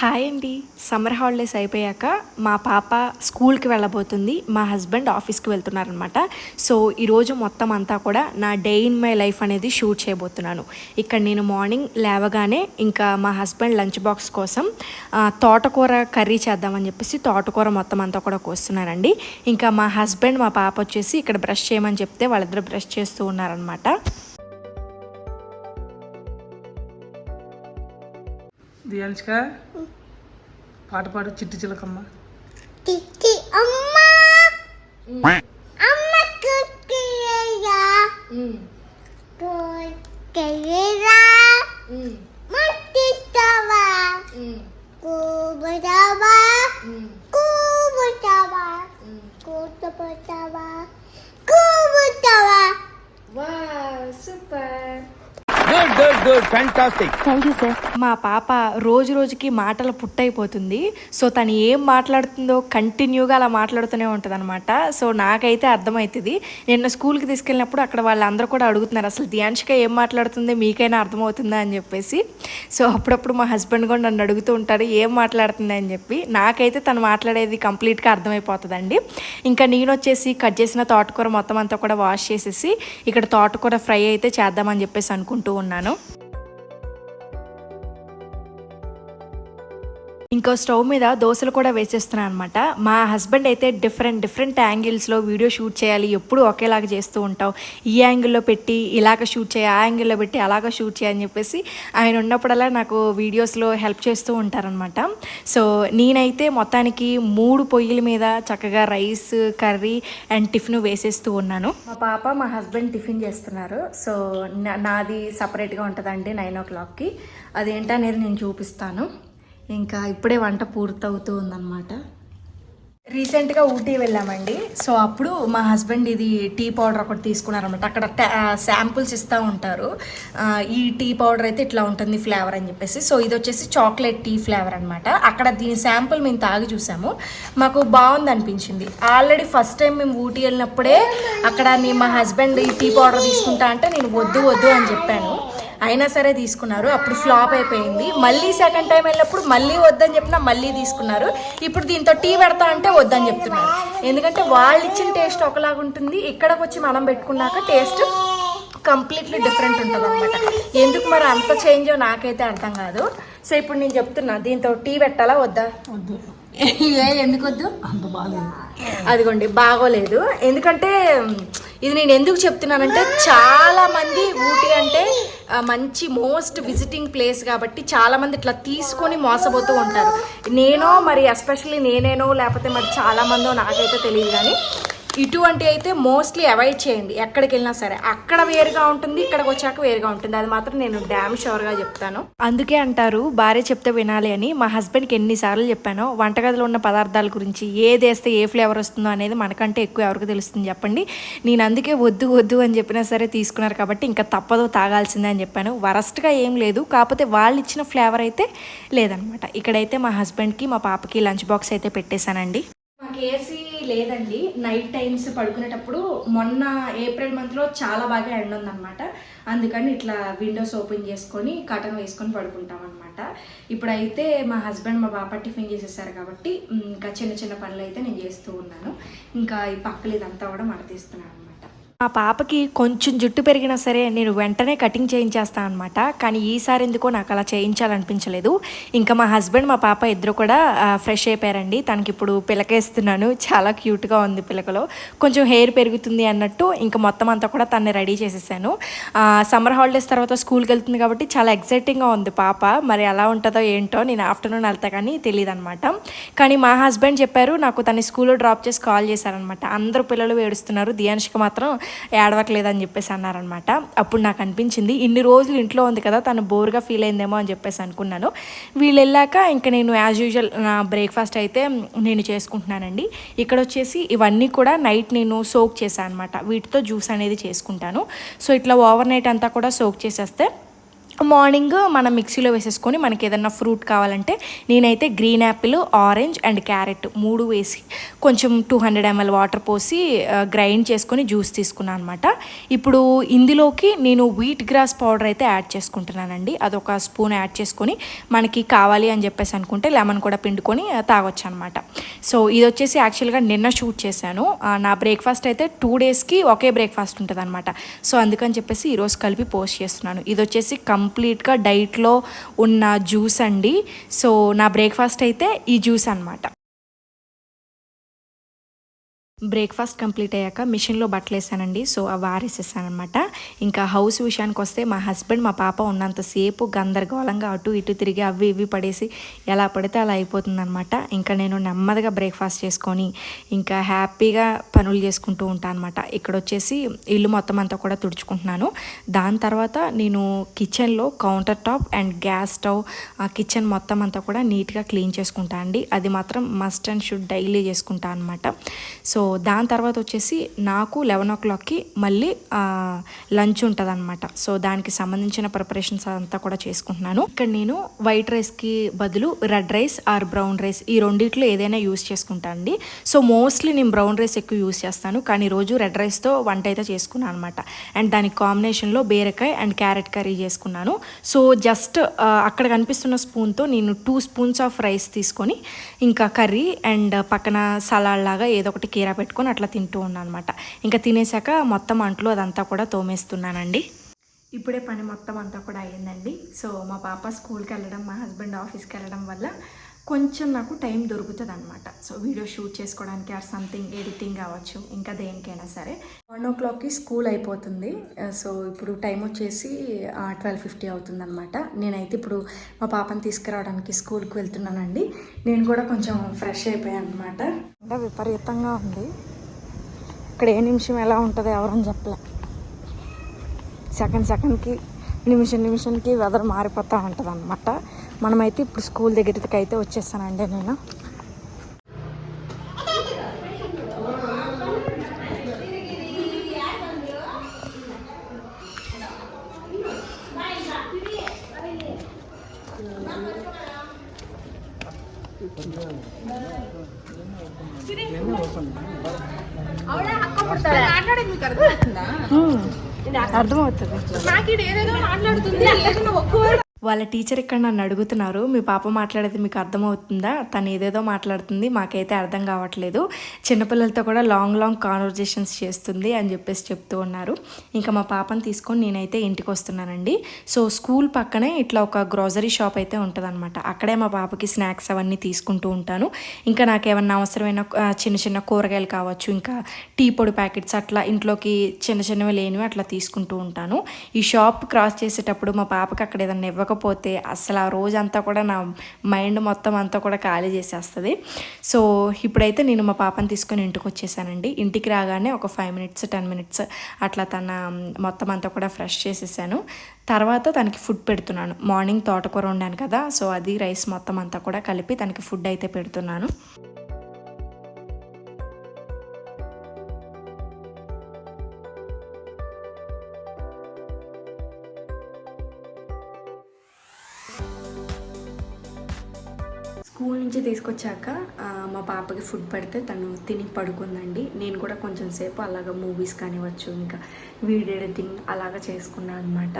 Hi అండి. Summer holidays అయిపోయాక మా పాప స్కూల్కి వెళ్ళబోతుంది. మా హస్బెండ్ ఆఫీస్కి వెళ్తున్నారనమాట సో ఈరోజు మొత్తం అంతా కూడా నా డే ఇన్ మై లైఫ్ అనేది షూట్ చేయబోతున్నాను. ఇక్కడ నేను మార్నింగ్ లేవగానే ఇంకా మా హస్బెండ్ లంచ్ బాక్స్ కోసం తోటకూర కర్రీ చేద్దామని చెప్పేసి తోటకూర మొత్తం అంతా కూడా కోస్తున్నానండి ఇంకా మా హస్బెండ్ మా పాప వచ్చేసి ఇక్కడ బ్రష్ చేయమని చెప్తే వాళ్ళిద్దరు బ్రష్ చేస్తూ ఉన్నారనమాట దియాన్ష్క పాట పాడు చిట్టి చిలకమ్మ Oma. Oma kukira. Kukira. Mati tawa. Kubu tawa. Kubu tawa. Kubu tawa. Kubu tawa. Super మా పాప రోజు రోజుకి మాటలు పుట్టయిపోతుంది సో తను ఏం మాట్లాడుతుందో కంటిన్యూగా అలా మాట్లాడుతూనే ఉంటుంది అనమాట సో నాకైతే అర్థమవుతుంది నిన్న స్కూల్కి తీసుకెళ్ళినప్పుడు అక్కడ వాళ్ళందరూ కూడా అడుగుతున్నారు అసలు ధ్యాన్షిక ఏం మాట్లాడుతుంది? మీకైనా అర్థమవుతుందా? అని చెప్పేసి. సో అప్పుడప్పుడు మా హస్బెండ్ కూడా నన్ను అడుగుతూ ఉంటారు ఏం మాట్లాడుతుంది? అని చెప్పి. నాకైతే తను మాట్లాడేది కంప్లీట్గా అర్థమైపోతుందండి. ఇంకా నేను వచ్చేసి కట్ చేసిన తోటకూర మొత్తం అంతా కూడా వాష్ చేసేసి ఇక్కడ తోటకూర ఫ్రై అయితే చేద్దామని చెప్పేసి అనుకుంటూ ఉన్నాను. ఇంకో స్టవ్ మీద దోశలు కూడా వేసేస్తున్నాను అనమాట మా హస్బెండ్ అయితే డిఫరెంట్ డిఫరెంట్ యాంగిల్స్లో వీడియో షూట్ చేయాలి ఎప్పుడు ఒకేలాగా చేస్తూ ఉంటాం ఈ యాంగిల్లో పెట్టి ఇలాగ షూట్ చేయి ఆ యాంగిల్లో పెట్టి అలాగ షూట్ చేయని చెప్పేసి ఆయన ఉన్నప్పుడల్లా నాకు వీడియోస్లో హెల్ప్ చేస్తూ ఉంటారనమాట సో నేనైతే మొత్తానికి మూడు పొయ్యిల మీద చక్కగా రైస్ కర్రీ అండ్ టిఫిన్ వేసేస్తూ ఉన్నాను. మా పాప మా హస్బెండ్ టిఫిన్ చేస్తున్నారు. సో నా- నాది సపరేట్గా ఉంటుందండి నైన్ ఓ క్లాక్కి. అదేంటనేది నేను చూపిస్తాను. ఇంకా ఇప్పుడే వంట పూర్తవుతూ ఉందన్నమాట. రీసెంట్గా ఊటీ వెళ్ళామండి. సో అప్పుడు మా హస్బెండ్ ఇది టీ పౌడర్ ఒకటి తీసుకున్నారనమాట అక్కడ శాంపుల్స్ ఇస్తూ ఉంటారు. ఈ టీ పౌడర్ అయితే ఇట్లా ఉంటుంది ఫ్లేవర్ అని చెప్పేసి. సో ఇది వచ్చేసి చాక్లెట్ టీ ఫ్లేవర్ అనమాట అక్కడ దీని శాంపుల్ మేము తాగి చూసాము. మాకు బాగుంది అనిపించింది. ఆల్రెడీ ఫస్ట్ టైం మేము ఊటీ వెళ్ళినప్పుడే అక్కడ మా హస్బెండ్ ఈ టీ పౌడర్ తీసుకుంటా అంటే నేను వద్దు వద్దు అని చెప్పాను. అయినా సరే తీసుకున్నారు. అప్పుడు ఫ్లాప్ అయిపోయింది. మళ్ళీ సెకండ్ టైం వెళ్ళినప్పుడు మళ్ళీ వద్దని చెప్పినా మళ్ళీ తీసుకున్నారు. ఇప్పుడు దీంతో టీ పెడతా అంటే వద్దని చెప్తున్నారు. ఎందుకంటే వాళ్ళు ఇచ్చిన టేస్ట్ ఒకలాగా ఉంటుంది. ఇక్కడికి వచ్చి మనం పెట్టుకున్నాక టేస్ట్ కంప్లీట్లీ డిఫరెంట్ ఉంటుంది అనమాట ఎందుకు మరి అంత చేంజో నాకైతే అర్థం కాదు. సో ఇప్పుడు నేను చెప్తున్నా దీంతో టీ పెట్టాలా వద్దా? వద్దు. ఏ ఎందుకు వద్దు? అంత బాగాలేదు అదిగోండి బాగోలేదు. ఎందుకంటే ఇది నేను ఎందుకు చెప్తున్నానంటే చాలా మంది ఊటీ అంటే మంచి మోస్ట్ విజిటింగ్ ప్లేస్ కాబట్టి చాలా మంది ఇట్లా తీసుకొని మోసపోతూ ఉంటారు. నేనో మరి ఎస్పెషల్లీ నేనేనో లేకపోతే మరి చాలా మందో నాకైతే తెలియదు కానీ ఇటువంటి అయితే మోస్ట్లీ అవాయిడ్ చేయండి. ఎక్కడికి వెళ్ళినా సరే. అక్కడ వేరుగా ఉంటుంది ఇక్కడికి వచ్చాక వేరుగా ఉంటుంది. అది మాత్రం నేను డ్యామ్ షోర్గా చెప్తాను. అందుకే అంటారు భార్య చెప్తే వినాలి అని మా హస్బెండ్కి ఎన్నిసార్లు చెప్పానో వంటగదిలో ఉన్న పదార్థాల గురించి ఏది వేస్తే ఏ ఫ్లేవర్ వస్తుందో అనేది మనకంటే ఎక్కువ ఎవరికి తెలుస్తుంది చెప్పండి. నేను అందుకే వద్దు వద్దు అని చెప్పినా సరే తీసుకున్నారు కాబట్టి ఇంకా తప్పదు తాగాల్సిందే అని చెప్పాను. వరస్ట్గా ఏం లేదు. కాకపోతే వాళ్ళు ఇచ్చిన ఫ్లేవర్ అయితే లేదనమాట. ఇక్కడైతే మా హస్బెండ్కి మా పాపకి లంచ్ బాక్స్ అయితే పెట్టేశానండి. మాకు ఏసీ లేదండి. నైట్ టైమ్స్ పడుకునేటప్పుడు మొన్న ఏప్రిల్ మంత్లో చాలా బాగా ఎండ ఉందన్నమాట. అందుకని ఇట్లా విండోస్ ఓపెన్ చేసుకొని కటన్ వేసుకొని పడుకుంటాం అనమాట ఇప్పుడైతే మా హస్బెండ్ మా బాప టిఫిన్ చేసేసారు కాబట్టి ఇంకా చిన్న చిన్న పనులు అయితే నేను చేస్తూ ఉన్నాను. ఇంకా ఈ పక్కలు ఇదంతా కూడా మడతీస్తున్నాను అనమాట మా పాపకి కొంచెం జుట్టు పెరిగినా సరే నేను వెంటనే కటింగ్ చేయించేస్తాను అనమాట కానీ ఈసారి ఎందుకో నాకు అలా చేయించాలనిపించలేదు. ఇంకా మా హస్బెండ్ మా పాప ఇద్దరు కూడా ఫ్రెష్ అయిపోయారండి. తనకి ఇప్పుడు పిలకేస్తున్నాను. చాలా క్యూట్గా ఉంది పిలకలో. కొంచెం హెయిర్ పెరుగుతుంది అన్నట్టు ఇంకా మొత్తం అంతా కూడా తన్ని రెడీ చేసేసాను. సమ్మర్ హాలిడేస్ తర్వాత స్కూల్కి వెళ్తుంది కాబట్టి చాలా ఎగ్జైటింగ్గా ఉంది పాప. మరి ఎలా ఉంటుందో ఏంటో నేను ఆఫ్టర్నూన్ వెళ్తా కానీ తెలియదు అనమాట కానీ మా హస్బెండ్ చెప్పారు నాకు తన స్కూల్లో డ్రాప్ చేసి కాల్ చేశారనమాట అందరూ పిల్లలు ఏడుస్తున్నారు. దియాన్షికి మాత్రం ఏడవట్లేదని చెప్పేసి అన్నారనమాట. అప్పుడు నాకు అనిపించింది ఇన్ని రోజులు ఇంట్లో ఉంది కదా తను బోర్గా ఫీల్ అయిందేమో అని చెప్పేసి అనుకున్నాను. వీళ్ళు వెళ్ళాక ఇంకా నేను యాజ్ యూజువల్ నా బ్రేక్ఫాస్ట్ అయితే నేను చేసుకుంటున్నానండి. ఇక్కడ వచ్చేసి ఇవన్నీ కూడా నైట్ నేను సోక్ చేశాను అనమాట వీటితో జ్యూస్ అనేది చేసుకుంటాను. సో ఇట్లా ఓవర్ నైట్ అంతా కూడా సోక్ చేసేస్తే మార్నింగ్ మనం మిక్సీలో వేసేసుకొని మనకి ఏదన్నా ఫ్రూట్ కావాలంటే నేనైతే green apple orange and carrot మూడు వేసి కొంచెం టూ హండ్రెడ్ ఎంఎల్ వాటర్ పోసి గ్రైండ్ చేసుకొని జ్యూస్ తీసుకున్నాను అనమాట ఇప్పుడు ఇందులోకి నేను వీట్ గ్రాస్ పౌడర్ అయితే యాడ్ చేసుకుంటున్నానండి. అదొక స్పూన్ యాడ్ చేసుకొని మనకి కావాలి అని చెప్పేసి అనుకుంటే లెమన్ కూడా పిండుకొని తాగొచ్చు అనమాట సో ఇది వచ్చేసి యాక్చువల్గా నిన్న షూట్ చేశాను. నా బ్రేక్ఫాస్ట్ అయితే టూ డేస్కి ఒకే బ్రేక్ఫాస్ట్ ఉంటుంది అనమాట సో అందుకని చెప్పేసి ఈరోజు కలిపి పోస్ట్ చేస్తున్నాను. ఇది వచ్చేసి కంప్లీట్గా డైట్లో ఉన్న జ్యూస్ అండి. సో నా బ్రేక్ఫాస్ట్ అయితే ఈ జ్యూస్ అనమాట బ్రేక్ఫాస్ట్ కంప్లీట్ అయ్యాక మిషన్లో బట్టలు వేసానండి. సో అవి ఆరేసేసానమాట అనమాట ఇంకా హౌస్ విషయానికి వస్తే మా హస్బెండ్ మా పాప ఉన్నంతసేపు గందరగోళంగా అటు ఇటు తిరిగి అవి ఇవి పడేసి ఎలా పడితే అలా అయిపోతుందన్నమాట. ఇంకా నేను నెమ్మదిగా బ్రేక్ఫాస్ట్ చేసుకొని ఇంకా హ్యాపీగా పనులు చేసుకుంటూ ఉంటాను అనమాట ఇక్కడ వచ్చేసి ఇల్లు మొత్తం అంతా కూడా తుడుచుకుంటున్నాను. దాని తర్వాత నేను కిచెన్లో counter top and gas stove ఆ కిచెన్ మొత్తం అంతా కూడా నీట్గా క్లీన్ చేసుకుంటాను అండి. అది మాత్రం మస్ట్ అండ్ షుడ్ డైలీ చేసుకుంటా అనమాట సో దాని తర్వాత వచ్చేసి నాకు లెవెన్ ఓ క్లాక్కి మళ్ళీ లంచ్ ఉంటుంది అనమాట సో దానికి సంబంధించిన ప్రిపరేషన్స్ అంతా కూడా చేసుకుంటున్నాను. ఇక్కడ నేను వైట్ రైస్కి బదులు red rice or brown rice ఈ రెండిట్లో ఏదైనా యూస్ చేసుకుంటా అండి. సో మోస్ట్లీ నేను బ్రౌన్ రైస్ ఎక్కువ యూస్ చేస్తాను. కానీ రోజు రెడ్ రైస్తో వంట అయితే చేసుకున్నాను అనమాట అండ్ దానికి కాంబినేషన్లో బీరకాయ అండ్ క్యారెట్ కర్రీ చేసుకున్నాను. సో జస్ట్ అక్కడ కనిపిస్తున్న స్పూన్తో నేను టూ స్పూన్స్ ఆఫ్ రైస్ తీసుకొని ఇంకా కర్రీ అండ్ పక్కన సలాడ్ లాగా ఏదో ఒకటి కీరా పెట్టుకొని అట్లా తింటూ ఉన్నాను అనమాట ఇంకా తినేసాక మొత్తం అంట్లో అదంతా కూడా తోమేస్తున్నానండి. ఇప్పుడే పని మొత్తం అంతా కూడా అయ్యిందండి. సో మా పాప స్కూల్కి వెళ్ళడం మా హస్బెండ్ ఆఫీస్కి వెళ్ళడం వల్ల కొంచెం నాకు టైం దొరుకుతుంది అనమాట సో వీడియో షూట్ చేసుకోవడానికి ఆర్ సంథింగ్ ఎడిటింగ్ కావచ్చు ఇంకా దేనికైనా సరే. వన్ ఓ క్లాక్కి స్కూల్ అయిపోతుంది. సో ఇప్పుడు టైం వచ్చేసి ట్వెల్వ్ ఫిఫ్టీ అవుతుంది అనమాట నేనైతే ఇప్పుడు మా పాపని తీసుకురావడానికి స్కూల్కి వెళ్తున్నానండి. నేను కూడా కొంచెం ఫ్రెష్ అయిపోయాను అనమాట అంటే విపరీతంగా ఉంది. ఇక్కడ ఏ నిమిషం ఎలా ఉంటుందో ఎవరని చెప్పలే. సెకండ్ సెకండ్కి నిమిషం నిమిషానికి వెదర్ మారిపోతూ ఉంటుంది అనమాట మనమైతే ఇప్పుడు స్కూల్ దగ్గరికి అయితే వచ్చేస్తానండి నేను. అర్థమవుతుంది? వాళ్ళ టీచర్ ఇక్కడ నన్ను అడుగుతున్నారు. మీ పాప మాట్లాడేది మీకు అర్థమవుతుందా? తను ఏదేదో మాట్లాడుతుంది. మాకైతే అర్థం కావట్లేదు. చిన్నపిల్లలతో కూడా లాంగ్ లాంగ్ కాన్వర్జేషన్స్ చేస్తుంది అని చెప్పేసి చెప్తూ ఉన్నారు. ఇంకా మా పాపను తీసుకొని నేనైతే ఇంటికి వస్తున్నానండి. సో స్కూల్ పక్కనే ఇట్లా ఒక గ్రోసరీ షాప్ అయితే ఉంటుందన్నమాట. అక్కడే మా పాపకి స్నాక్స్ అవన్నీ తీసుకుంటూ ఉంటాను. ఇంకా నాకు ఏమన్నా అవసరమైన చిన్న చిన్న కూరగాయలు కావచ్చు ఇంకా టీ పొడి ప్యాకెట్స్ అట్లా ఇంట్లోకి చిన్న చిన్నవి లేనివి అట్లా తీసుకుంటూ ఉంటాను. ఈ షాప్ క్రాస్ చేసేటప్పుడు మా పాపకి అక్కడ ఏదన్నా చదవకపోతే అసలు ఆ రోజంతా కూడా నా మైండ్ మొత్తం అంతా కూడా ఖాళీ చేసేస్తుంది. సో ఇప్పుడైతే నేను మా పాపని తీసుకొని ఇంటికి వచ్చేసానండి. ఇంటికి రాగానే ఒక ఫైవ్ మినిట్స్ టెన్ మినిట్స్ అట్లా తన మొత్తం అంతా కూడా ఫ్రెష్ చేసేసాను. తర్వాత తనకి ఫుడ్ పెడుతున్నాను. మార్నింగ్ తోటకూర వండాను కదా సో అది రైస్ మొత్తం అంతా కూడా కలిపి తనకి ఫుడ్ అయితే పెడుతున్నాను. నుంచి తీసుకొచ్చాక మా పాపకి ఫుడ్ పెడితే తను తిని పడుకుందండి. నేను కూడా కొంచెం సేపు అలాగ మూవీస్ కానివ్వచ్చు ఇంకా వీడియో ఎడిటింగ్ అలాగ చేసుకున్నాను అనమాట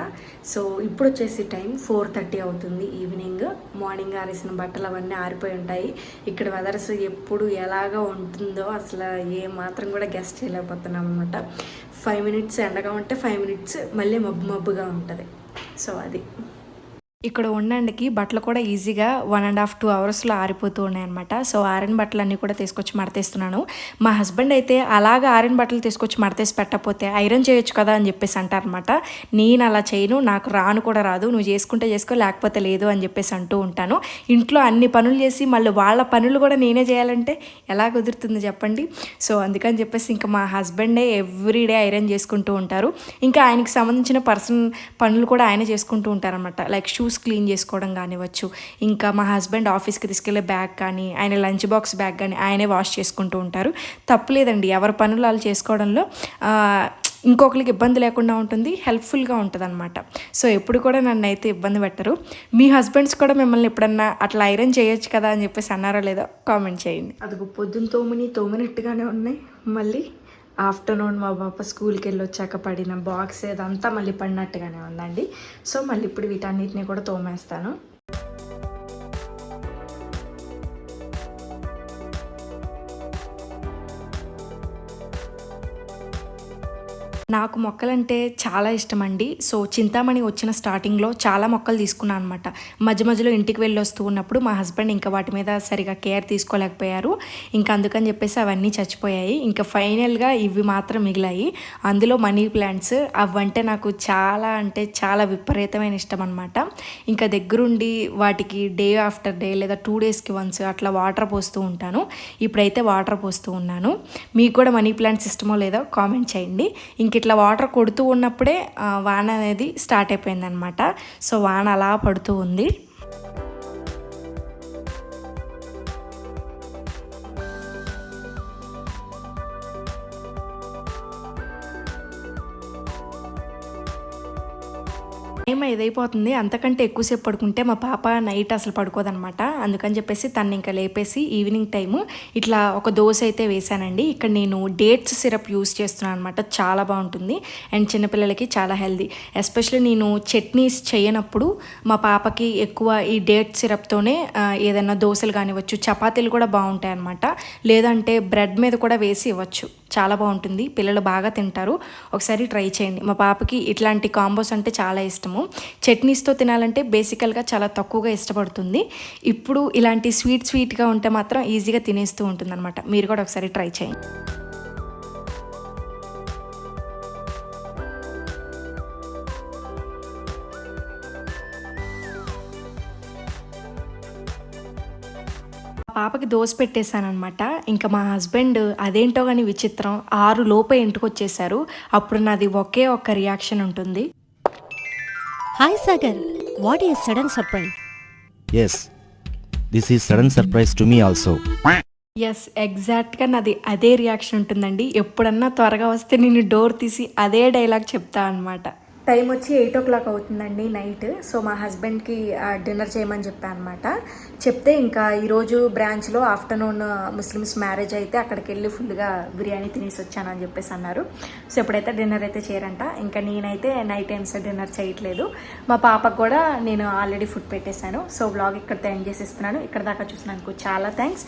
సో ఇప్పుడు వచ్చేసి టైం ఫోర్ థర్టీ అవుతుంది ఈవినింగ్. మార్నింగ్ ఆరేసిన బట్టలు అవన్నీ ఆరిపోయి ఉంటాయి. ఇక్కడ వెదర్స్ ఎప్పుడు ఎలాగ ఉంటుందో అసలు ఏ మాత్రం కూడా గెస్ట్ చేయలేకపోతున్నాం అనమాట ఫైవ్ మినిట్స్ ఎండగా ఉంటే ఫైవ్ మినిట్స్ మళ్ళీ మబ్బు మబ్బుగా ఉంటుంది. సో అది. ఇక్కడ ఉండడానికి బట్టలు కూడా ఈజీగా వన్ అండ్ హాఫ్ టూ అవర్స్లో ఆరిపోతూ ఉన్నాయన్నమాట. సో ఆరిన బట్టలు అన్నీ కూడా తీసుకొచ్చి మడతేస్తున్నాను. మా హస్బెండ్ అయితే అలాగ ఆరిన బట్టలు తీసుకొచ్చి మడతేసి పెట్టకపోతే ఐరన్ చేయొచ్చు కదా అని చెప్పేసి అంటారనమాట నేను అలా చేయను నాకు రాను కూడా రాదు నువ్వు చేసుకుంటే చేసుకో లేకపోతే లేదు అని చెప్పేసి అంటూ ఉంటాను. ఇంట్లో అన్ని పనులు చేసి మళ్ళీ వాళ్ళ పనులు కూడా నేనే చేయాలంటే ఎలా కుదురుతుంది చెప్పండి? సో అందుకని చెప్పేసి ఇంకా మా హస్బెండే ఎవ్రీడే ఐరన్ చేసుకుంటూ ఉంటారు. ఇంకా ఆయనకి సంబంధించిన పర్సన్ పనులు కూడా ఆయన చేసుకుంటూ ఉంటారనమాట లైక్ షూస్ క్లీన్ చేసుకోవడం కానివ్వచ్చు. ఇంకా మా హస్బెండ్ ఆఫీస్కి తీసుకెళ్ళే బ్యాగ్ కానీ ఆయన లంచ్ బాక్స్ బ్యాగ్ కానీ ఆయనే వాష్ చేసుకుంటూ ఉంటారు. తప్పులేదండి ఎవరి పనులు వాళ్ళు చేసుకోవడంలో ఇంకొకరికి ఇబ్బంది లేకుండా ఉంటుంది హెల్ప్ఫుల్గా ఉంటుంది అనమాట సో ఎప్పుడు కూడా నన్ను అయితే ఇబ్బంది పెట్టరు. మీ హస్బెండ్స్ కూడా మిమ్మల్ని ఎప్పుడన్నా అట్లా ఐరన్ చేయొచ్చు కదా అని చెప్పేసి అన్నారో లేదో కామెంట్ చేయండి. అది పొద్దున్న తోమిని తోమినట్టుగానే ఉన్నాయి. మళ్ళీ ఆఫ్టర్నూన్ మా పాప స్కూల్కి వెళ్ళి వచ్చాక పడిన బాక్స్ ఇదంతా మళ్ళీ పడినట్టుగానే ఉందండి. సో మళ్ళీ ఇప్పుడు వీటన్నిటిని కూడా తోమేస్తాను. నాకు మొక్కలంటే చాలా ఇష్టం అండి సో చింతామణి వచ్చిన స్టార్టింగ్లో చాలా మొక్కలు తీసుకున్నాను అనమాట మధ్య మధ్యలో ఇంటికి వెళ్ళి వస్తూ ఉన్నప్పుడు మా హస్బెండ్ ఇంకా వాటి మీద సరిగా కేర్ తీసుకోలేకపోయారు. ఇంకా అందుకని చెప్పేసి అవన్నీ చచ్చిపోయాయి. ఇంకా ఫైనల్గా ఇవి మాత్రం మిగిలాయి. అందులో మనీ ప్లాంట్స్ అవంటే నాకు చాలా అంటే చాలా విపరీతమైన ఇష్టం అనమాట ఇంకా దగ్గరుండి వాటికి డే ఆఫ్టర్ డే లేదా టూ డేస్కి వన్స్ అట్లా వాటర్ పోస్తూ ఉంటాను. ఇప్పుడైతే వాటర్ పోస్తూ ఉన్నాను. మీకు కూడా మనీ ప్లాంట్స్ ఇష్టమో లేదో కామెంట్ చేయండి. ఇంక ఇట్లా ఇట్లా వాటర్ కొడుతూ ఉన్నప్పుడే వాన అనేది స్టార్ట్ అయిపోయిందనమాట. సో వాన అలా పడుతూ ఉంది. టైం ఇదైపోతుంది. అంతకంటే ఎక్కువసేపు పడుకుంటే మా పాప నైట్ అసలు పడుకోదనమాట. అందుకని చెప్పేసి తను ఇంకా లేపేసి ఈవినింగ్ టైము ఇట్లా ఒక దోశ అయితే వేసానండి ఇక్కడ నేను డేట్స్ సిరప్ యూస్ చేస్తున్నాను అనమాట చాలా బాగుంటుంది. అండ్ చిన్నపిల్లలకి చాలా హెల్దీ. ఎస్పెషల్లీ నేను చట్నీస్ చేయనప్పుడు మా పాపకి ఎక్కువ ఈ డేట్ సిరప్తోనే ఏదైనా దోశలు కానివ్వచ్చు చపాతీలు కూడా బాగుంటాయి అనమాట లేదంటే బ్రెడ్ మీద కూడా వేసి ఇవ్వచ్చు. చాలా బాగుంటుంది. పిల్లలు బాగా తింటారు. ఒకసారి ట్రై చేయండి. మా పాపకి ఇట్లాంటి కాంబోస్ అంటే చాలా ఇష్టము. చట్నీస్తో తినాలంటే బేసికల్గా చాలా తక్కువగా ఇష్టపడుతుంది. ఇప్పుడు ఇలాంటి స్వీట్ స్వీట్గా ఉంటే మాత్రం ఈజీగా తినేస్తూ ఉంటుంది మీరు కూడా ఒకసారి ట్రై చేయండి. మా పాపకి దోశ పెట్టేశానమాట ఇంకా మా హస్బెండ్ అదేంటో కానీ విచిత్రం ఆరు లోపే ఇంటికి వచ్చేసారు అప్పుడు నాది ఒకే ఒక్క రియాక్షన్ ఉంటుంది. Hi Sagar, what is sudden surprise? Yes. This is sudden surprise to me also. Yes ఎగ్జాక్ట్గా నాది అదే రియాక్షన్ ఉంటుందండి ఎప్పుడన్నా త్వరగా వస్తే నేను డోర్ తీసి అదే డైలాగ్ చెప్తా అనమాట టైం వచ్చి ఎయిట్ ఓ క్లాక్ అవుతుందండి నైట్. సో మా హస్బెండ్కి డిన్నర్ చేయమని చెప్పాను అనమాట చెప్తే ఇంకా ఈరోజు బ్రాంచ్లో ఆఫ్టర్నూన్ ముస్లిమ్స్ మ్యారేజ్ అయితే అక్కడికి వెళ్ళి ఫుల్గా బిర్యానీ తినేసి వచ్చాను అని చెప్పేసి అన్నారు. సో ఎప్పుడైతే డిన్నర్ అయితే చేయరంట ఇంకా నేనైతే నైట్ టైమ్స్ డిన్నర్ చేయట్లేదు. మా పాపకు కూడా నేను ఆల్రెడీ ఫుడ్ పెట్టేశాను. సో వ్లాగ్ ఇక్కడితో ఎండ్ చేసేస్తున్నాను. ఇక్కడ దాకా చూసినందుకు చాలా థ్యాంక్స్.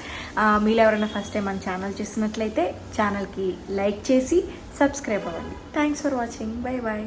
మీరు ఎవరైనా ఫస్ట్ టైం మన ఛానల్ చూసినట్లయితే ఛానల్కి లైక్ చేసి సబ్స్క్రైబ్ అవ్వండి. Thanks for watching. Bye bye